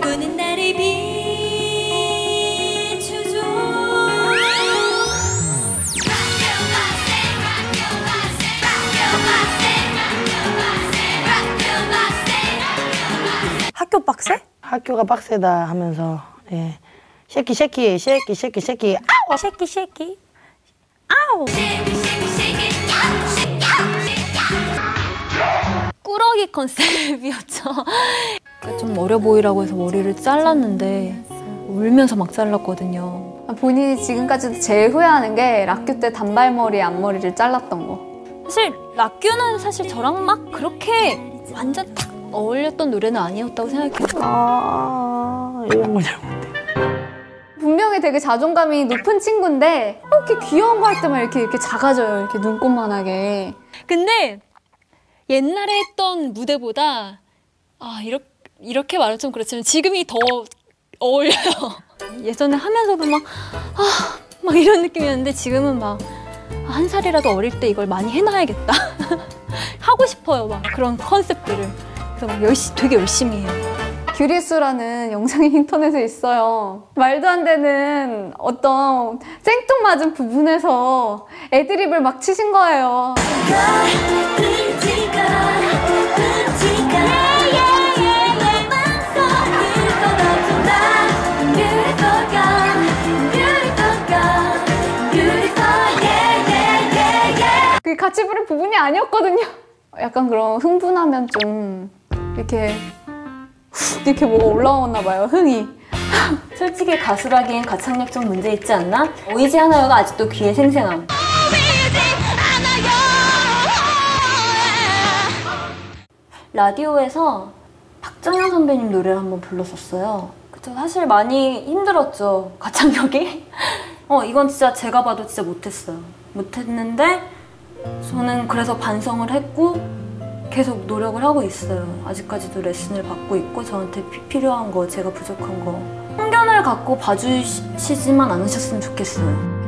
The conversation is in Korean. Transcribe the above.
나를 학교 빡세? 학교가 빡세다 하면서 예. 쉐키 쉐키 쉐키 쉐키 쉐키. 아우! 쉐키 쉐키. 아우! 꾸러기 컨셉이었죠 좀 어려 보이라고 해서 머리를 잘랐는데 울면서 막 잘랐거든요 본인이 지금까지도 제일 후회하는 게 락교 때 단발머리 앞머리를 잘랐던 거. 사실 락규는 사실 저랑 막 그렇게 완전 딱 어울렸던 노래는 아니었다고 생각해요 아 이런 거 잘못 분명히 되게 자존감이 높은 친구인데 어, 이렇게 귀여운 거 할 때만 이렇게 이렇게 작아져요. 이렇게 눈꽃만하게. 근데 옛날에 했던 무대보다 아 이렇게 이렇게 말하면 좀 그렇지만 지금이 더 어울려요. 예전에 하면서도 막 아, 막 이런 느낌이었는데 지금은 막 한 살이라도 어릴 때 이걸 많이 해놔야겠다. 하고 싶어요, 막 그런 컨셉들을. 그래서 막 열심, 되게 열심히 해요. 규리수라는 영상이 인터넷에 있어요. 말도 안 되는 어떤 생뚱맞은 부분에서 애드립을 막 치신 거예요. 같이 부른 부분이 아니었거든요. 약간 그런 흥분하면 좀 이렇게 훅 이렇게 뭐가 올라오나 봐요, 흥이. 솔직히 가수라기엔 가창력 좀 문제 있지 않나? 오이지 하나요가 아직도 귀에 생생함. 라디오에서 박정현 선배님 노래를 한번 불렀었어요. 그쵸, 사실 많이 힘들었죠, 가창력이. 어, 이건 진짜 제가 봐도 진짜 못했어요. 못했는데, 저는 그래서 반성을 했고, 계속 노력을 하고 있어요. 아직까지도 레슨을 받고 있고, 저한테 피- 필요한 거, 제가 부족한 거. 편견을 갖고 봐주시지만 않으셨으면 좋겠어요.